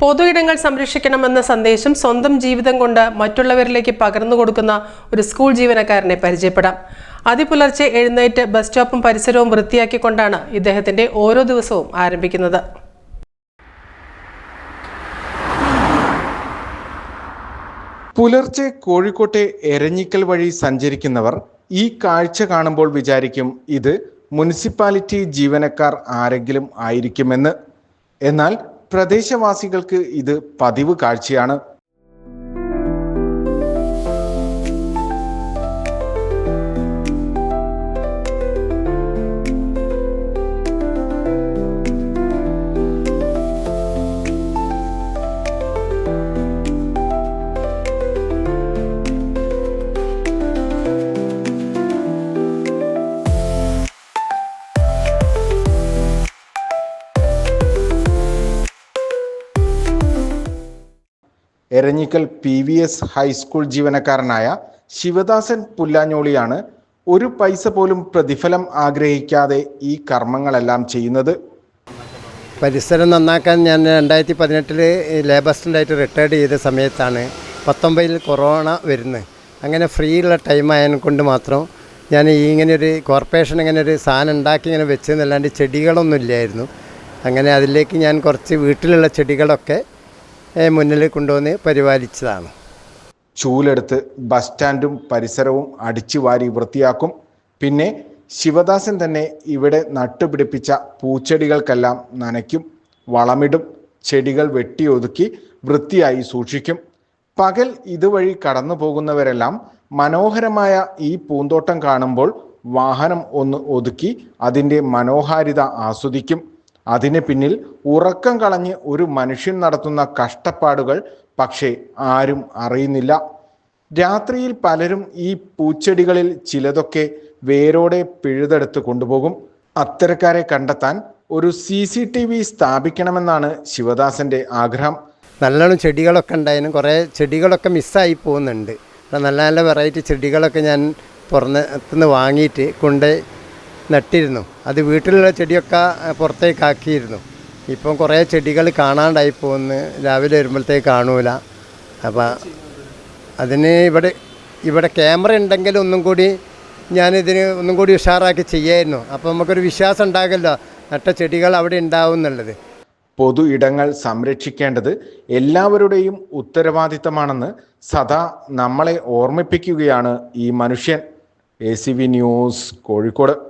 പൊതു ഇടങ്ങൾ സംരക്ഷിക്കണമെന്ന സന്ദേശം സ്വന്തം ജീവിതം കൊണ്ട് മറ്റുള്ളവരിലേക്ക് പകർന്നു കൊടുക്കുന്ന ഒരു സ്കൂൾ ജീവനക്കാരനെ പരിചയപ്പെടാം. അതിപുലർച്ചെ എഴുന്നേറ്റ് ബസ് സ്റ്റോപ്പും പരിസരവും വൃത്തിയാക്കിക്കൊണ്ടാണ് ഇദ്ദേഹത്തിന്റെ ഓരോ ദിവസവും ആരംഭിക്കുന്നത്. പുലർച്ചെ കോഴിക്കോട്ടെ എരഞ്ഞിക്കൽ വഴി സഞ്ചരിക്കുന്നവർ ഈ കാഴ്ച കാണുമ്പോൾ വിചാരിക്കും ഇത് മുനിസിപ്പാലിറ്റി ജീവനക്കാർ ആരെങ്കിലും ആയിരിക്കുമെന്ന്. എന്നാൽ പ്രദേശവാസികൾക്ക് ഇത് പതിവ് കാഴ്ചയാണ്. Eranhikkal P V S high school ജീവനക്കാരനായ ശിവദാസൻ പുല്ലാഞ്ഞോളിയാണ് ഒരു പൈസ പോലും പ്രതിഫലം ആഗ്രഹിക്കാതെ ഈ കർമ്മങ്ങളെല്ലാം ചെയ്യുന്നത്. പരിസരം നന്നാക്കാൻ ഞാൻ രണ്ടായിരത്തി പതിനെട്ടിൽ ലേബർ അസിസ്റ്റന്റായിട്ട് റിട്ടയർഡ് ചെയ്ത സമയത്താണ് പത്തൊമ്പതിൽ കൊറോണ വരുന്നത്. അങ്ങനെ ഫ്രീ ഉള്ള ടൈം ആയതിനെ കൊണ്ട് മാത്രം ഞാൻ ഇങ്ങനെ ഒരു കോർപ്പറേഷൻ ഇങ്ങനെ ഒരു സാധനം ഉണ്ടാക്കി ഇങ്ങനെ വെച്ചെന്നല്ലാണ്ട് ചെടികളൊന്നും ഇല്ലായിരുന്നു. അങ്ങനെ അതിലേക്ക് ഞാൻ കുറച്ച് വീട്ടിലുള്ള ചെടികളൊക്കെ മുന്നിൽ കൊണ്ടുവന്ന് പരിപാലിച്ചതാണ്. ചൂലെടുത്ത് ബസ് സ്റ്റാൻഡും പരിസരവും അടിച്ചു വാരി വൃത്തിയാക്കും. പിന്നെ ശിവദാസൻ തന്നെ ഇവിടെ നട്ടുപിടിപ്പിച്ച പൂച്ചെടികൾക്കെല്ലാം നനയ്ക്കും വളമിടും ചെടികൾ വെട്ടിയൊതുക്കി വൃത്തിയായി സൂക്ഷിക്കും. പകൽ ഇതുവഴി കടന്നു പോകുന്നവരെല്ലാം മനോഹരമായ ഈ പൂന്തോട്ടം കാണുമ്പോൾ വാഹനം ഒന്ന് ഒതുക്കി അതിന്റെ മനോഹാരിത ആസ്വദിക്കും. അതിന് പിന്നിൽ ഉറക്കം കളഞ്ഞ് ഒരു മനുഷ്യൻ നടത്തുന്ന കഷ്ടപ്പാടുകൾ പക്ഷേ ആരും അറിയുന്നില്ല. രാത്രിയിൽ പലരും ഈ പൂച്ചെടികളിൽ ചിലതൊക്കെ വേരോടെ പിഴുതെടുത്ത് കൊണ്ടുപോകും. അത്തരക്കാരെ കണ്ടെത്താൻ ഒരു സി സി ടി വി സ്ഥാപിക്കണമെന്നാണ് ശിവദാസന്റെ ആഗ്രഹം. നല്ലോണം ചെടികളൊക്കെ ഉണ്ടായിരുന്നു. കുറേ ചെടികളൊക്കെ മിസ്സായി പോകുന്നുണ്ട്. നല്ല നല്ല വെറൈറ്റി ചെടികളൊക്കെ ഞാൻ പുറത്തുനിന്ന് വാങ്ങിയിട്ട് കൊണ്ട് നട്ടിരുന്നു. അത് വീട്ടിലുള്ള ചെടിയൊക്കെ പുറത്തേക്കാക്കിയിരുന്നു. ഇപ്പം കുറേ ചെടികൾ കാണാണ്ടായി പോകുന്നു രാവിലെ വരുമ്പോഴത്തേക്ക് കാണൂല. അപ്പം അതിന് ഇവിടെ ഇവിടെ ക്യാമറ ഉണ്ടെങ്കിൽ ഒന്നും കൂടി ഞാനിതിന് ഒന്നും കൂടി ഉഷാറാക്കി ചെയ്യായിരുന്നു. അപ്പോൾ നമുക്കൊരു വിശ്വാസം ഉണ്ടാകല്ലോ നട്ട ചെടികൾ അവിടെ ഉണ്ടാവും എന്നുള്ളത്. പൊതു ഇടങ്ങൾ സംരക്ഷിക്കേണ്ടത് എല്ലാവരുടെയും ഉത്തരവാദിത്തമാണെന്ന് സദാ നമ്മളെ ഓർമ്മിപ്പിക്കുകയാണ് ഈ മനുഷ്യൻ. A news Kozhikode.